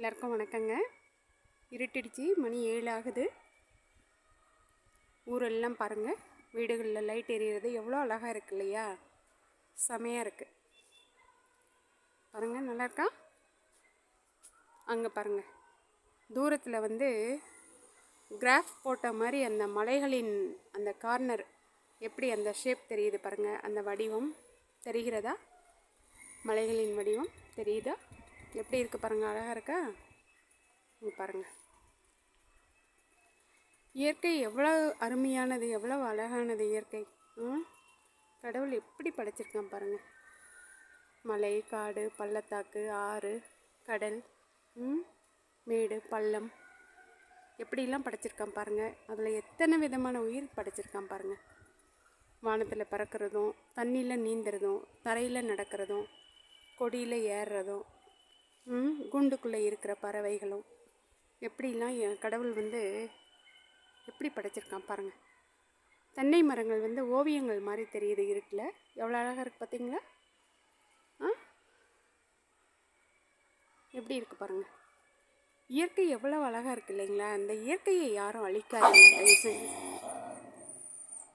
எல்லாருக்கும் வணக்கங்க. இருட்டிடுச்சு மணி ஏழு ஆகுது ஊரெல்லாம் பாருங்கள் வீடுகளில் லைட் எரியிறது எவ்வளோ அழகாக இருக்கு இல்லையா? செமையாக இருக்குது பாருங்கள் நல்லாயிருக்கா அங்கே பாருங்கள் தூரத்தில் வந்து கிராஃப் போட்ட மாதிரி அந்த மலைகளின் அந்த கார்னர் எப்படி அந்த ஷேப் தெரியுது பாருங்கள் அந்த வடிவம் தெரிகிறதா? மலைகளின் வடிவம் தெரியுதா? எப்படி இருக்குது பாருங்கள் அழகாக இருக்கா? இங்கே பாருங்கள் இயற்கை எவ்வளோ அருமையானது எவ்வளோ அழகானது இயற்கை. ம்? கடவுள் எப்படி படைச்சிருக்கான் பாருங்கள் மலை காடு பள்ளத்தாக்கு ஆறு கடல் ம்? மேடு பள்ளம். எப்படிலாம் படைச்சிருக்கான் பாருங்கள் அதில் எத்தனை விதமான உயிர் படைச்சிருக்கான் பாருங்கள் வானத்தில் பறக்கிறதும் தண்ணியில் நீந்துறதும் தரையில் நடக்கிறதும் கொடியில் ஏறுறதும் கூண்டுக்குள்ளே இருக்கிற பறவைகளும். எப்படிலாம் என் கடவுள் வந்து எப்படி படைச்சிருக்கான் பாருங்கள் தென்னை மரங்கள் வந்து ஓவியங்கள் மாதிரி தெரியுது இருட்டில். எவ்வளோ அழகாக இருக்குது பார்த்தீங்களா? ஆ? எப்படி இருக்குது பாருங்கள் இயற்கை எவ்வளோ அழகாக இருக்குது இல்லைங்களா? அந்த இயற்கையை யாரும் அழிக்காதீங்க தயவு செஞ்சு